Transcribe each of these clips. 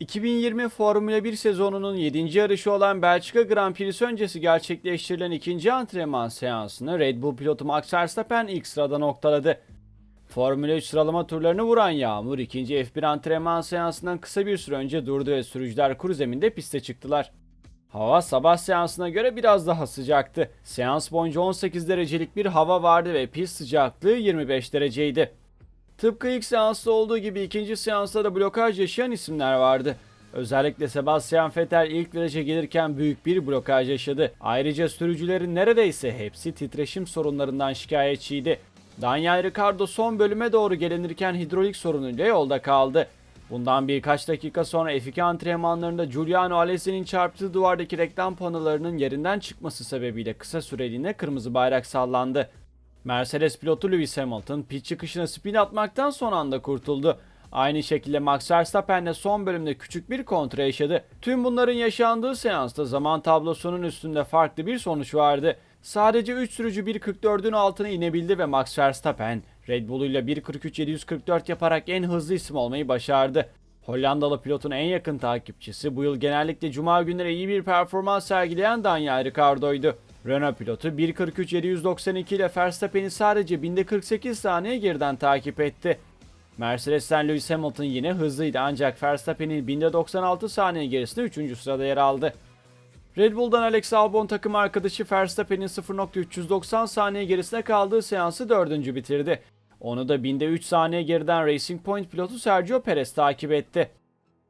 2020 Formula 1 sezonunun 7. yarışı olan Belçika Grand Prix öncesi gerçekleştirilen ikinci antrenman seansını Red Bull pilotu Max Verstappen ilk sırada noktaladı. Formula 3 sıralama turlarını vuran Yağmur ikinci F1 antrenman seansından kısa bir süre önce durdu ve sürücüler kuru zeminde piste çıktılar. Hava sabah seansına göre biraz daha sıcaktı. Seans boyunca 18 derecelik bir hava vardı ve pist sıcaklığı 25 dereceydi. Tıpkı ilk seansta olduğu gibi ikinci seansta da blokaj yaşayan isimler vardı. Özellikle Sebastian Vettel ilk viraja gelirken büyük bir blokaj yaşadı. Ayrıca sürücülerin neredeyse hepsi titreşim sorunlarından şikayetçiydi. Daniel Ricciardo son bölüme doğru gelinirken hidrolik sorunuyla yolda kaldı. Bundan birkaç dakika sonra F2 antrenmanlarında Giuliano Alesi'nin çarptığı duvardaki reklam panolarının yerinden çıkması sebebiyle kısa süreliğine kırmızı bayrak sallandı. Mercedes pilotu Lewis Hamilton pit çıkışına spin atmaktan son anda kurtuldu. Aynı şekilde Max Verstappen de son bölümde küçük bir kontra yaşadı. Tüm bunların yaşandığı seansta zaman tablosunun üstünde farklı bir sonuç vardı. Sadece 3 sürücü 1.44'ün altına inebildi ve Max Verstappen Red Bull'uyla 1.43.744 yaparak en hızlı isim olmayı başardı. Hollandalı pilotun en yakın takipçisi bu yıl genellikle cuma günleri iyi bir performans sergileyen Daniel Ricciardo'ydu. Renault pilotu 1.43.792 ile Verstappen'i sadece binde 48 saniye geriden takip etti. Mercedes'ten Lewis Hamilton yine hızlıydı ancak Verstappen'in binde 96 saniye gerisinde 3. sırada yer aldı. Red Bull'dan Alex Albon takım arkadaşı Verstappen'in 0.390 saniye gerisine kaldığı seansı 4. bitirdi. Onu da binde 3 saniye geriden Racing Point pilotu Sergio Perez takip etti.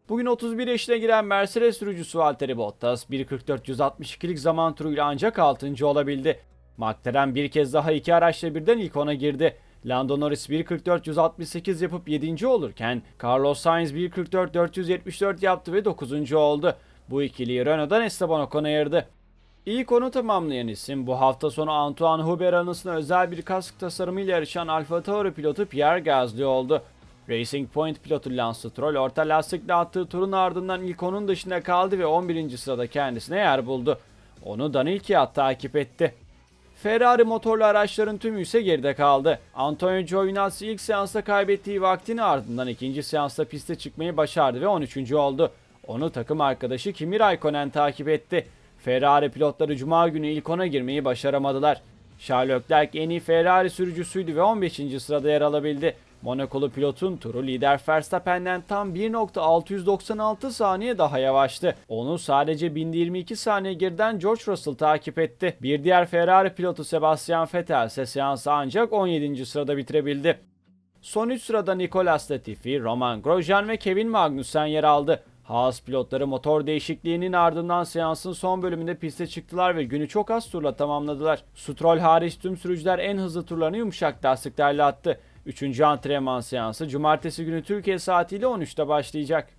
Bugün 31 yaşına giren Mercedes sürücüsü Valtteri Bottas 1.44.162'lik zaman turuyla ancak 6. olabildi. McLaren bir kez daha iki araçla birden ilk ona girdi. Lando Norris 1.44.168 yapıp 7. olurken Carlos Sainz 1.44.474 yaptı ve 9. oldu. Bu ikiliyi Renault'dan Esteban Ocon ayırdı. İlk onu tamamlayan isim bu hafta sonu Antoine Hubert anısına özel bir kask tasarımıyla yarışan Alfa Tauri pilotu Pierre Gasly oldu. Racing Point pilotu Lance Stroll orta lastikle attığı turun ardından ilk onun dışında kaldı ve 11. sırada kendisine yer buldu. Onu Daniil Kvyat takip etti. Ferrari motorlu araçların tümü ise geride kaldı. Antonio Giovinazzi ilk seansta kaybettiği vaktini ardından ikinci seansta piste çıkmayı başardı ve 13. oldu. Onu takım arkadaşı Kimi Raikkonen takip etti. Ferrari pilotları cuma günü ilk ona girmeyi başaramadılar. Charles Leclerc en iyi Ferrari sürücüsüydü ve 15. sırada yer alabildi. Monakolu pilotun turu lider Verstappen'den tam 1.696 saniye daha yavaştı. Onu sadece 1022 saniye geriden George Russell takip etti. Bir diğer Ferrari pilotu Sebastian Vettel ise seansı ancak 17. sırada bitirebildi. Son 3 sırada Nicolas Latifi, Roman Grosjean ve Kevin Magnussen yer aldı. Haas pilotları motor değişikliğinin ardından seansın son bölümünde piste çıktılar ve günü çok az turla tamamladılar. Stroll hariç tüm sürücüler en hızlı turlarını yumuşak lastiklerle attı. Üçüncü antrenman seansı cumartesi günü Türkiye saatiyle 13'te başlayacak.